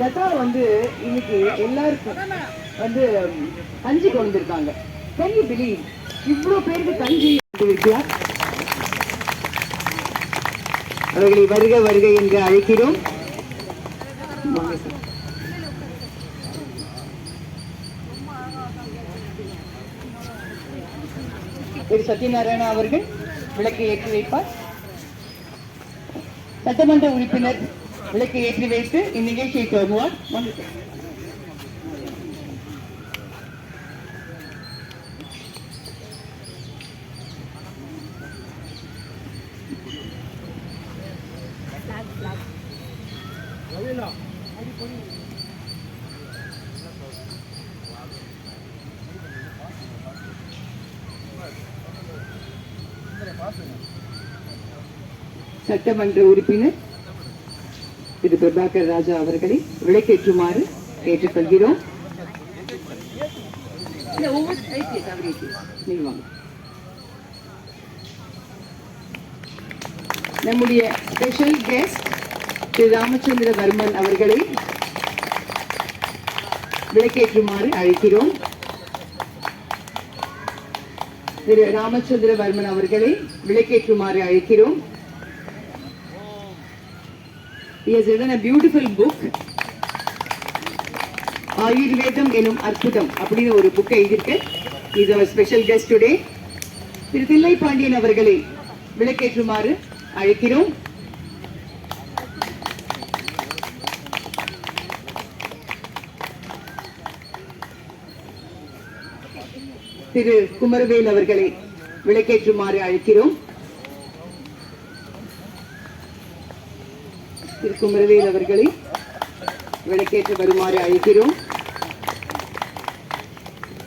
லதா வந்து இன்னைக்கு எல்லாருக்கும் வந்து கஞ்சி கொண்டு இருக்காங்க Can you believe? இவ்வளவு பேருக்கு கஞ்சி இருக்கிறார் அவர்களை வருக வருக என்று அழைக்கிறோம். திரு சத்யநாராயணா அவர்கள் விளக்கை ஏற்றி வைப்பார். சட்டமன்ற உறுப்பினர் விளக்கை ஏற்றி வைத்து இந்நிகழ்ச்சியை தொடங்குவார் சட்டமன்ற உறுப்பினர் திரு பிரபாகர் ராஜா அவர்களை விளக்கேற்றுமாறு கேட்டுக்கொள்கிறோம். நம்முடைய ஸ்பெஷல் கெஸ்ட் திரு ராமச்சந்திர வர்மன் அவர்களை விளக்கேற்றுமாறு அழைக்கிறோம். திரு ராமச்சந்திர வர்மன் அவர்களை விளக்கேற்றுமாறு அழைக்கிறோம். He has written a beautiful book. ஆயுர்வேதம் எனும் அற்புதம் அப்படின்னு ஒரு புக் எழுதியிருக்கு இது அவர் ஸ்பெஷல் கெஸ்ட் டுடே திரு தில்லை பாண்டியன் அவர்களை விளக்கேற்றுமாறு அழைக்கிறோம். திரு குமரவேல் அவர்களை விளக்கேற்றுமாறு அழைக்கிறோம். குமரவேல் அவர்களை விளக்கேற்று வருமாறு அழைக்கிறோம்.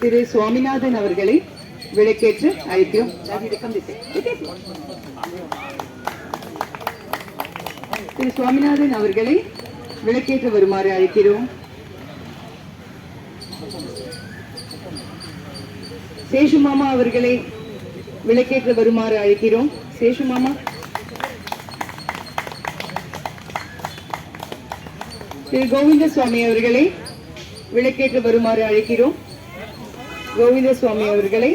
திரு சுவாமிநாதன் அவர்களை விளக்கேற்று அழைக்கிறோம். திரு சுவாமிநாதன் அவர்களை விளக்கேற்று வருமாறு அழைக்கிறோம். சேஷு மாமா அவர்களை விளக்கேற்று வருமாறு அழைக்கிறோம். சேஷு மாமா. திரு கோவிந்த சுவாமி அவர்களை விளக்கேற்று வருமாறு அழைக்கிறோம். கோவிந்த சுவாமி அவர்களை.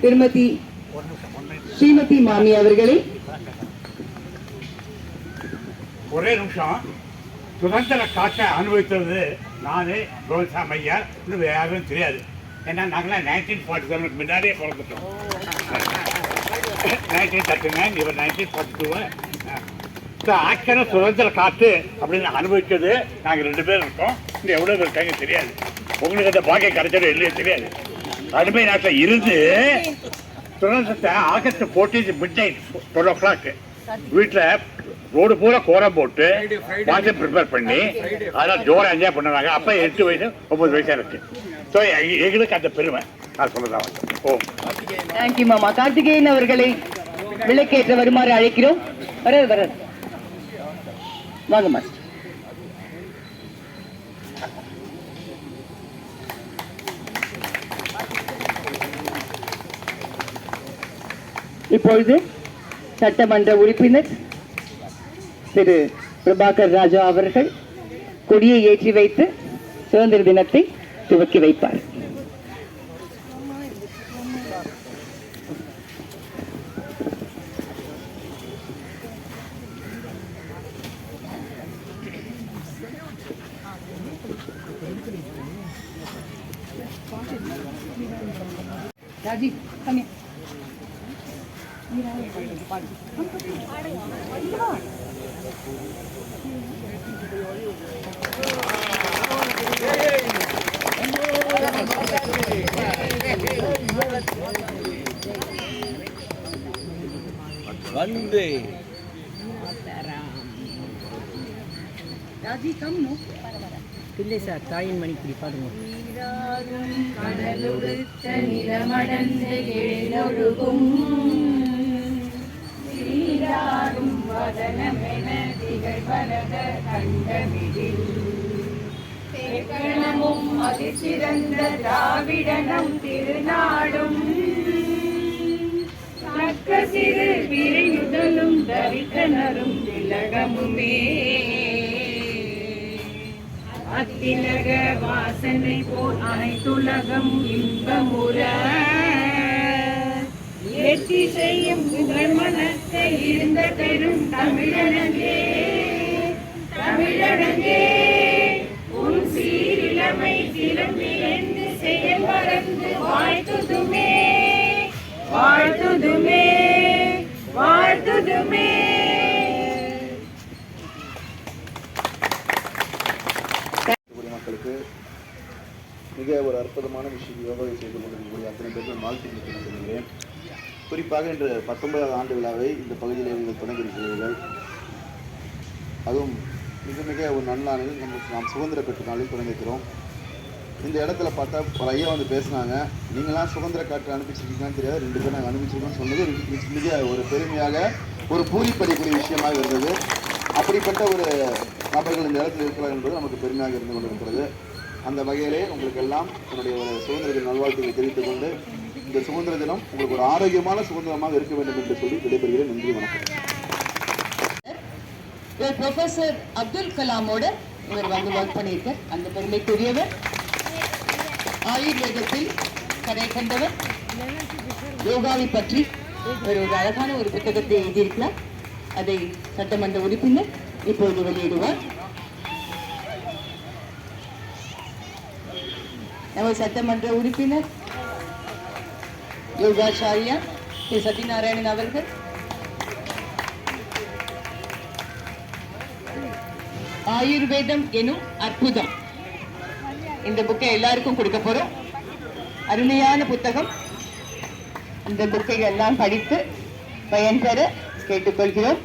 திருமதி ஸ்ரீமதி மாமி அவர்களை. ஒரே நிமிஷம். சுதந்திர காற்றை அனுபவித்தது நானே கோவிந்தசாமி ஐயா. இன்னும் யாரும் தெரியாது. ஏன்னா நாங்களாம் நைன்டீன் ஃபார்ட்டி செவனுக்கு முன்னாடியே பிறந்துட்டோம். நைன்டீன் தேர்ட்டி நைன் இவர் நைன்டீன் ஃபார்ட்டி டூ ஆக்சுவலாக சுதந்திர காற்று அப்படின்னு அனுபவிச்சது நாங்கள் ரெண்டு பேரும் இருக்கோம். இங்கே எவ்வளோ பேர் இருக்காங்க தெரியாது. உங்களுக்கு அந்த பாக்கியம் கிடைச்சது இல்லையே தெரியாது. அடிமை நாட்டில் இருந்து சுதந்திரத்தை August fourteen midnight twelve o'clock வீட்டில் ரோடு பூரா கோரம் போட்டு வாங்கி ப்ரிப்பேர் பண்ணி அதெல்லாம் ஜோரம் என்ஜாய் பண்ணுறாங்க. அப்போ எட்டு வயசு ஒன்பது வயசாக இருக்கு. ஸோ எங்களுக்கு அந்த பெருமை நான் சொல்லதான் ஓ தேங்க்யூ மாமா கார்த்திகேயன் அவர்களை விளக்கேற்ற வருமாறு அழைக்கிறோம். வராது வராது. வாங்க மாஸ்டர். இப்பொழுது சட்டமன்ற உறுப்பினர் திரு பிரபாகர் ராஜா அவர்கள் கொடியை ஏற்றி வைத்து சுதந்திர தினத்தை துவக்கி வைப்பார். Rajiv come here. வந்தே ராஜீவ் come no இல்லை சார் தாயின் மணி மணிக்குடி பாடுங்க. கடலுடுத்த நிலமடந்து எழுநொழுகும் திலக வாசனை போல் அனைத்துலகம் இன்பமுற. வெற்றி செய்யும் புகழ் மனத்தை இருந்த பெரும் தமிழனங்கே தமிழனங்கே. உன் சீரிழமை திரும்பி என்று செயல் மறந்து வாழ்த்துதுமே வாழ்த்துதுமே வாழ்த்துதுமே. மிக ஒரு அற்புதமான விஷயம் யோகாவை செய்து கொண்டிருக்கக்கூடிய அத்தனை பேர்கள் வாழ்த்து கொள்கிறேன். குறிப்பாக இன்று பத்தொன்பதாவது ஆண்டு விழாவை இந்த பகுதியில் நீங்கள் தொடங்கியிருக்கிறீர்கள். அதுவும் மிக மிக ஒரு நன்னாளில் நம்ம நாம் சுதந்திர பெற்ற நாளில் தொடங்கியிருக்கிறோம். இந்த இடத்துல பார்த்தா ஒரு ஐயா வந்து பேசுனாங்க. நீங்களாம் சுதந்திர காற்று அனுப்பிச்சிருக்கீங்கன்னு தெரியாது. ரெண்டு பேரும் நாங்கள் அனுப்பிச்சிருக்கோம்னு சொன்னது மிக- மிக ஒரு பெருமையாக ஒரு பூரிப்படிக்கூடிய விஷயமாக இருந்தது. அப்படிப்பட்ட ஒரு நபர்கள் இந்த இடத்துல இருக்கிறார் என்பது நமக்கு பெருமையாக இருந்து கொண்டிருக்கிறது. அந்த வகையிலே உங்களுக்கு எல்லாம் என்னுடைய ஒரு சுதந்திர தின நல்வாழ்த்துக்களை தெரிவித்துக் கொண்டு இந்த சுதந்திர தினம் உங்களுக்கு ஒரு ஆரோக்கியமான சுதந்திரமாக இருக்க வேண்டும் என்று சொல்லி விடைபெறுகிறேன். நன்றி வணக்கம். ப்ரொஃபசர் அப்துல் கலாமோட இவர் வந்து ஒர்க் பண்ணியிருக்கார். அந்த பெருமைக்குரியவர் ஆயுர்வேதத்தில் கதை கண்டவர் யோகாவை பற்றி ஒரு ஒரு அழகான ஒரு புத்தகத்தை எழுதியிருக்கிறார். அதை சட்டமன்ற உறுப்பினர் இப்பொழுது வெளியிடுவார். நம்ம சட்டமன்ற உறுப்பினர் யோகாச்சாரியா திரு சத்யநாராயணன் அவர்கள். ஆயுர்வேதம் எனும் அற்புதம். இந்த புக்கை எல்லாருக்கும் கொடுக்க போறோம். அருமையான புத்தகம். இந்த புக்கை எல்லாம் படித்து பயன்பெற கேட்டுக்கொள்கிறோம்.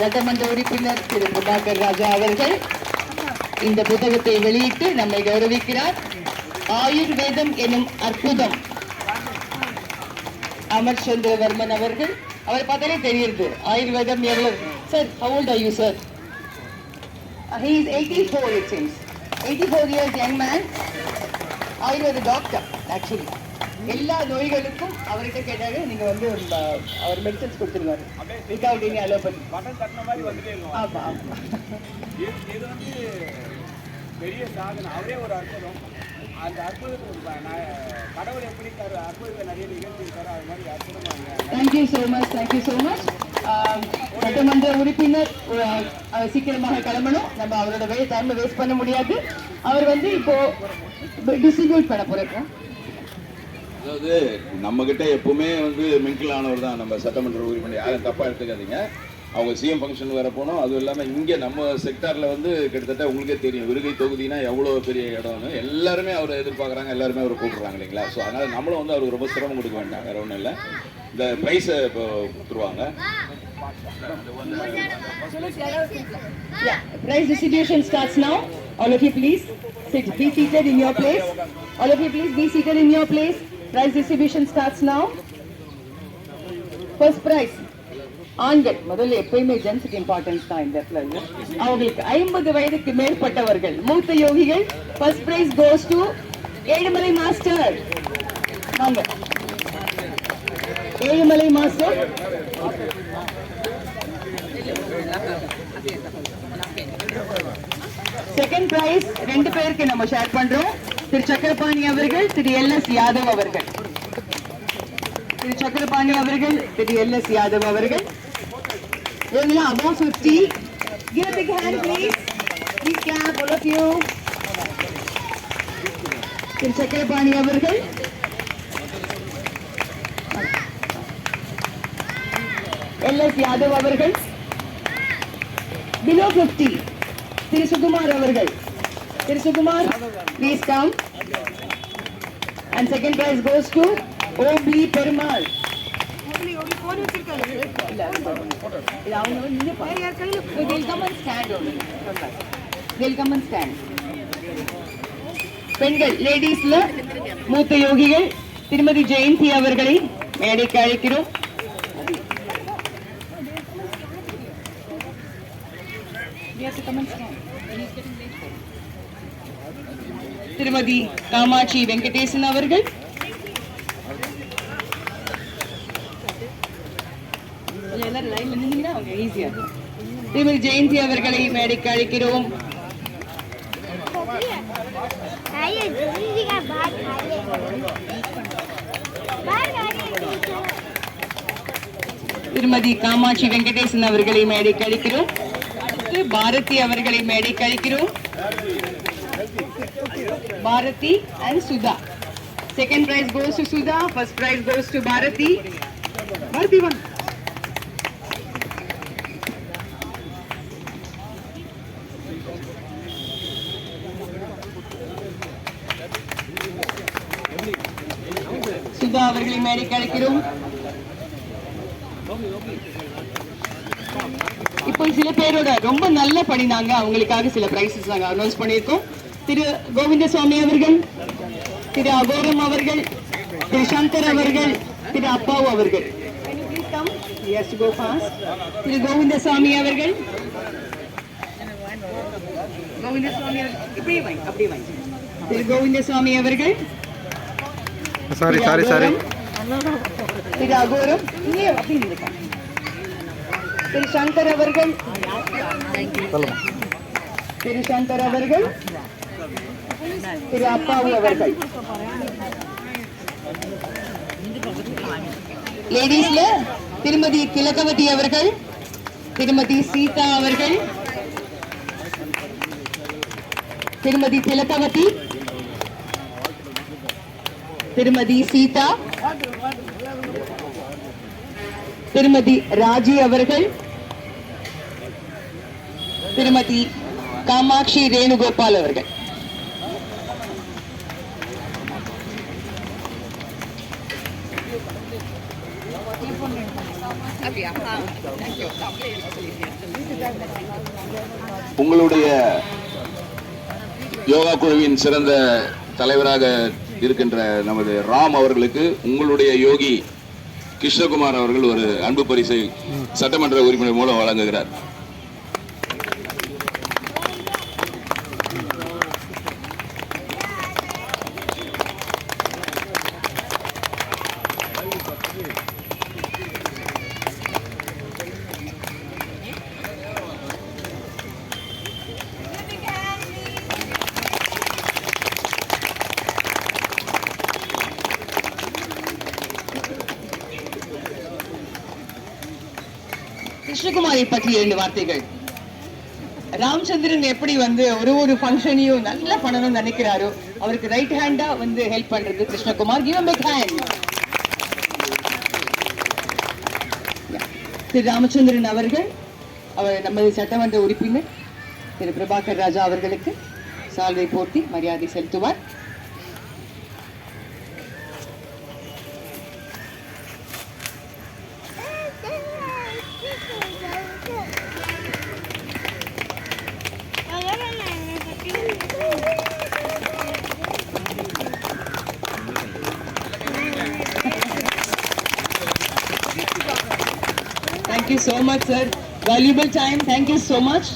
சட்டமன்ற உறுப்பினர் திரு பிரபாகர் ராஜா அவர்கள் இந்த புத்தகத்தை வெளியிட்டு நம்மை கௌரவிக்கிறார். ஆயுர்வேதம் எனும் அற்புதம். அமர் சந்திரவர்மன் அவர்கள் அவர் பார்த்தாலே தெரியுது. ஆயுர்வேதம் எவ்வளவு? Sir how old are you sir? Uh, he is 84 it seems. 84 years young man. Ayurveda doctor actually எல்லா நோய்களுக்கும் அவர்கிட்ட கேட்டாங்க நீங்க வந்து அவர் மெடிசன்ஸ் கொடுத்துருவாரு. வித்தவுட் எனி அலோபதி ஆமா ஆமா. இது வந்து பெரிய சாதனை. அவரே ஒரு அற்புதம். அந்த அற்புதத்துக்கு கடவுள் எப்படி தர அற்புதத்தை நிறைய நிகழ்ச்சி இருக்காரோ அது மாதிரி அற்புதமாக thank you so much thank you so much சட்டமன்ற உறுப்பினர் சீக்கிரமாக கிளம்பணும். நம்ம அவரோட வே டைம் வேஸ்ட் பண்ண முடியாது. அவர் வந்து இப்போ டிஸ்ட்ரிபியூட் பண்ண போறோம். அதாவது நம்மக்கிட்ட எப்பவுமே வந்து மிங்கிள் ஆனவர் தான். நம்ம சட்டமன்ற உறுப்பினர் யாரும் தப்பாக எடுத்துக்காதீங்க. அவங்க சிஎம் ஃபங்க்ஷன் வர போனோம். அதுவும் இல்லாமல் இங்கே நம்ம செக்டாரில் வந்து கிட்டத்தட்ட உங்களுக்கே தெரியும். விருகை தொகுதினா எவ்வளோ பெரிய இடம்னு. எல்லாருமே அவரை எதிர்பார்க்குறாங்க. எல்லாருமே அவரை கூப்பிட்றாங்க இல்லைங்களா? ஸோ அதனால் நம்மளும் வந்து அவருக்கு ரொம்ப சிரமம் கொடுக்க வேண்டாம். வேற ஒன்றும் இல்லை. இந்த ப்ரைஸை இப்போ கொடுத்துருவாங்க. Prize distribution starts now. All of you please. Sit, be seated in your place. All of you please be seated in your place. Prize distribution starts now. First prize. ஆண்கள். முதல்ல எப்பயுமே ஜென்ஸுக்கு இம்பார்ட்டன்ஸ் தான் இந்த இடத்துல அவங்களுக்கு ஐம்பது வயதுக்கு மேற்பட்டவர்கள். மூத்த யோகிகள் first prize goes to Ezhumalai master வாங்க. ஏழுமலை மாஸ்டர் செகண்ட் பிரைஸ் ரெண்டு பேருக்கு நம்ம ஷேர் பண்றோம். திரு சக்கரபாணி அவர்கள் திரு எல் எஸ் யாதவ் அவர்கள். திரு சக்கரபாணி அவர்கள் திரு எல் எஸ் யாதவ் அவர்கள். இவங்களாம் above 50 give a big hand please. Please clap all of you. திரு சக்கரபாணி அவர்கள். எல் எஸ் யாதவ் அவர்கள். பிலோ பிப்டி திரு சுகுமார் அவர்கள். திரு Sukumar please come and second prize goes to Perumal come and stand only. They'll come and stand. பெண்கள் லேடிஸ்ல மூத்த யோகிகள் திருமதி ஜெயந்தி அவர்களை மேடைக்கு அழைக்கிறோம் திருமதி காமாட்சி வெங்கடேசன் திருமதி காமாட்சி வெங்கடேசன் அவர்கள். திருமதி ஜெயந்தி அவர்களை மேடைக்கு அழைக்கிறோம். திருமதி காமாட்சி வெங்கடேசன் அவர்களை மேடை கழிக்கிறோம் பாரதி அவர்களை மேடை கழிக்கிறோம் Bharathi and Sudha second prize goes to Sudha first prize goes to Bharathi Bharathi one Sudha அவர்களை மேடைக்கு அழைக்கிறோம் இப்போ சில பேரோட ரொம்ப நல்ல பண்ணினாங்க அவங்களுக்காக சில பிரைசஸ் நாங்க அனௌன்ஸ் பண்ணியிருக்கோம். திரு கோவிந்தசுவாமி அவர்கள் திரு அகோரம் அவர்கள் திரு சங்கர் அவர்கள் திரு அப்பாவு அவர்கள். திரு கோவிந்தசாமி அவர்கள். திரு கோவிந்தசாமி அவர்கள். Sorry sorry sorry Thiru Agoram. இங்கே அப்படி இருக்காங்க திரு சங்கர் அவர்கள். திரு சங்கர் அவர்கள். திரு அப்பாவு அவர்கள் லேடிஸ்ல திருமதி திலகவதி அவர்கள் திருமதி சீதா அவர்கள் திருமதி திலகவதி திருமதி சீதா திருமதி ராஜி அவர்கள் திருமதி காமாட்சி ரேணுகோபால் அவர்கள். உங்களுடைய யோகா குழுவின் சிறந்த தலைவராக இருக்கின்ற நமது ராம் அவர்களுக்கு உங்களுடைய யோகி கிருஷ்ணகுமார் அவர்கள் ஒரு அன்பு பரிசை சட்டமன்ற உறுப்பினர் மூலம் வழங்குகிறார். கிருஷ்ணகுமாரை பற்றி இரண்டு வார்த்தைகள். ராமச்சந்திரன் எப்படி வந்து ஒரு ஒரு ஃபங்க்ஷனையும் நல்லா பண்ணணும்னு நினைக்கிறாரோ அவருக்கு ரைட் ஹேண்டா வந்து ஹெல்ப் பண்றது கிருஷ்ணகுமார். கிவ் பிக் ஹேண்ட் திரு ராமச்சந்திரன் அவர்கள் அவர் நமது சட்டமன்ற உறுப்பினர் திரு பிரபாகர் ராஜா அவர்களுக்கு சால்வை போர்த்தி மரியாதை செலுத்துவார். Much, sir. Valuable time. Thank you so much.